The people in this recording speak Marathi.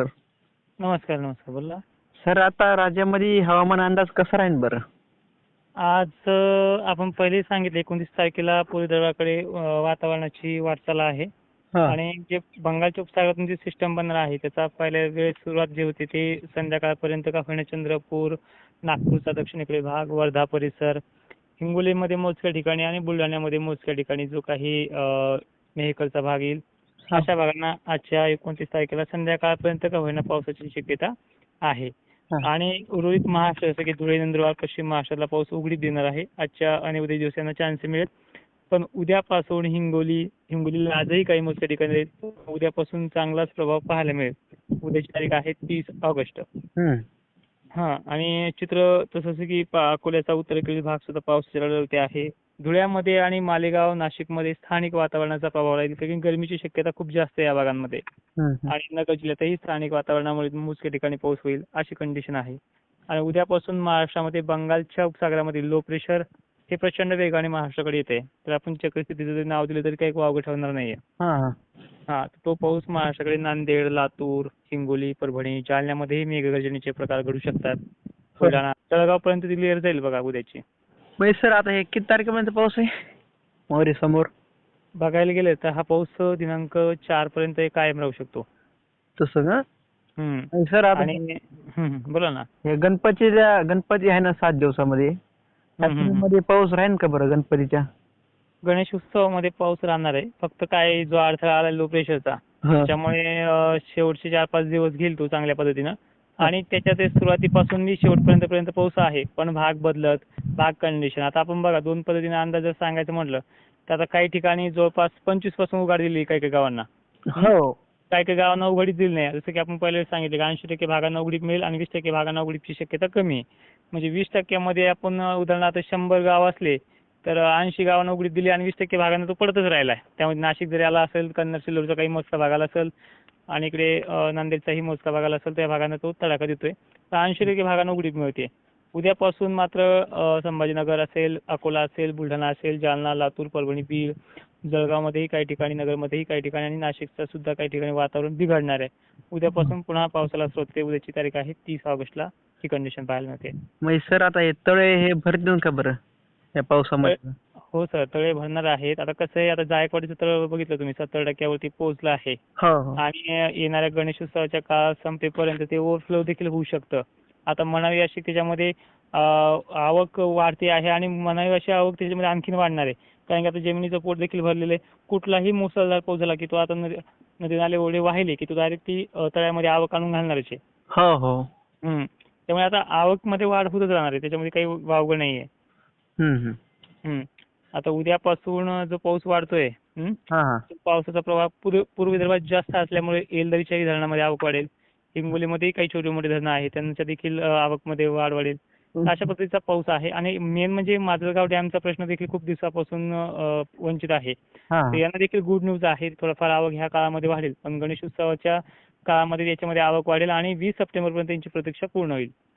सर नमस्कार नमस्कार. बोला. सर आता राज्यामध्ये हवामान अंदाज कसा राहील बरं? आज आपण पहिले सांगितले एकोणतीस तारखेला पूर्व अ, वातावरणाची वाटचाल आहे. आणि जे बंगालच्या उपसागरातून जी सिस्टम बनणार आहे त्याचा पहिल्या वेळेस सुरुवात जी होती ते संध्याकाळपर्यंत का होईना चंद्रपूर नागपूरचा दक्षिणेकडे भाग वर्धा परिसर हिंगोलीमध्ये मोजक्या ठिकाणी आणि बुलढाण्यामध्ये मोजक्या ठिकाणी जो काही मेहकरचा भाग येईल. अशा भागांना आजच्या एकोणतीस तारखेला संध्याकाळपर्यंत का होईना पावसाची शक्यता आहे. आणि उर्वरित महाराष्ट्र जसं की धुळे नंदुरबार पश्चिम महाराष्ट्राला पाऊस उघडीप देणार आहे. आजच्या आणि उद्या दिवसांना चान्स मिळेल. पण उद्यापासून हिंगोली हिंगोलीला आजही काही मोजक्या ठिकाणी. उद्यापासून चांगलाच प्रभाव पाहायला मिळेल. उद्याची तारीख आहे तीस ऑगस्ट. हा आणि चित्र तसंच की अकोल्याचा उत्तरेकडील भाग सुद्धा पावसाच्या लढवते आहे. धुळ्यामध्ये आणि मालेगाव नाशिकमध्ये स्थानिक वातावरणाचा प्रभाव राहील. कारण गरमीची शक्यता खूप जास्त आहे या भागांमध्ये. आणि नगर जिल्ह्यातही स्थानिक वातावरणामुळे मोजक्या ठिकाणी पाऊस होईल अशी कंडिशन आहे. आणि उद्यापासून महाराष्ट्रामध्ये बंगालच्या उपसागरामधील लो प्रेशर हे प्रचंड वेगाने महाराष्ट्राकडे येते. तर आपण चक्रस्थितीचं जरी नाव दिलं तरी काही वावगं ठरणार नाहीये. हा तो पाऊस महाराष्ट्राकडे नांदेड लातूर हिंगोली परभणी जालन्यामध्येही मेघगर्जनेचे प्रकार घडू शकतात. बुलढाणा जळगाव पर्यंत ती क्लिअर जाईल बघा उद्याची. म्हणजे सर आता हे किती तारखेपर्यंत पाऊस आहे? मोरे समोर. बघायला गेलं तर हा पाऊस दिनांक चार पर्यंत कायम राहू शकतो. तसं का? हम्म. आणि सर आता आणि हम्म, बोला ना. हे गणपतीच्या गणपती आहे ना सात दिवसामध्ये. त्या हम्म, हम्म. मध्ये पाऊस राहील का बरं गणपतीच्या? गणेश उत्सवामध्ये पाऊस राहणार आहे. फक्त काय जो अडथळा आला लो प्रेशरचा हा. त्याच्यामुळे अं, शेवटचे चार पाच दिवस घेईल तो चांगल्या पद्धतीनं. आणि त्याच्यात ते सुरुवातीपासून मी शेवटपर्यंत पर्यंत पाऊस आहे पण भाग बदलत भाग कंडिशन आता आपण बघा दोन पद्धतीने अंदाज जर सांगायचं म्हटलं तर आता काही ठिकाणी जवळपास पंचवीसपासून उघाड दिली काही काही गावांना. हो. काही काही गावांना उघडीप दिली नाही. जसं की आपण पहिले सांगितले की ऐंशी टक्के भागांना उघडीप मिळेल आणि वीस टक्के भागांना उघडीपची शक्यता कमी आहे. म्हणजे वीस टक्क्यामध्ये आपण उदाहरणार्थ शंभर गाव असले तर ऐंशी गावांना उघडीत दिली आणि वीस टक्के भागांना तो पडतच राहिला आहे त्यामध्ये नाशिक जरी आला असेल कन्नड सिल्लोडचा काही मोजका भागाला असेल आणि इकडे नांदेडचाही मोजका भागाला असेल त्या भागांना तो तडाखा देतोय. तर ऐंशी टक्के भागांना उघडीत मिळते. उद्यापासून मात्र संभाजीनगर असेल अकोला असेल बुलढाणा असेल जालना लातूर परभणी बीड जळगावमध्येही काही ठिकाणी नगरमध्येही काही ठिकाणी आणि नाशिकचं सुद्धा काही ठिकाणी वातावरण बिघडणार आहे. उद्यापासून पुन्हा पावसाला स्रोत उद्याची तारीख आहे तीस ऑगस्टला. ही कंडिशन पाहायला मिळते. म्हणजे सर आता हे तळे हे भरतील का बरं? या पावसामध्ये? हो सर तळे भरणार आहेत. आता कसं आहे आता जायकवाडीचं तळ बघितलं तुम्ही सत्तर टक्क्यावरती पोहोचलं आहे. हो हो. आणि येणाऱ्या गणेश उत्सवाच्या काळ संपेपर्यंत ते ओव्हरफ्लो देखील होऊ शकतं. आता म्हणावी अशी त्याच्यामध्ये आवक वाढते आहे आणि म्हणावी अशी आवक त्याच्यामध्ये आणखीन वाढणार आहे. कारण की आता जमिनीचं पोट देखील भरलेलं आहे. कुठलाही मुसळधार पाऊस झाला की तो आता नदी नाले ओढे वाहिले की तो डायरेक्ट ती तळ्यामध्ये आवक आणून घालणारच आहे. हो हो. त्यामुळे आता आवकमध्ये वाढ होतच राहणार आहे. त्याच्यामध्ये काही वावगं नाहीये. आता उद्यापासून जो पाऊस वाढतोय हा हा. पावसाचा प्रभाव पूर्व विदर्भात जास्त असल्यामुळे येलदरीच्याही धरणामध्ये आवक वाढेल. हिंगोलीमध्येही काही छोटी मोठी धरणं आहेत त्यांच्या देखील आवकमध्ये वाढ वाढेल. अशा पद्धतीचा पाऊस आहे. आणि मेन म्हणजे माजलगाव डॅमचा प्रश्न देखील खूप दिवसापासून वंचित आहे. हा. यांना देखील गुड न्यूज आहे. थोडंफार आवक ह्या काळामध्ये वाढेल. पण गणेश उत्सवाच्या काळामध्ये याच्यामध्ये आवक वाढेल आणि वीस सप्टेंबर पर्यंत यांची प्रतीक्षा पूर्ण होईल.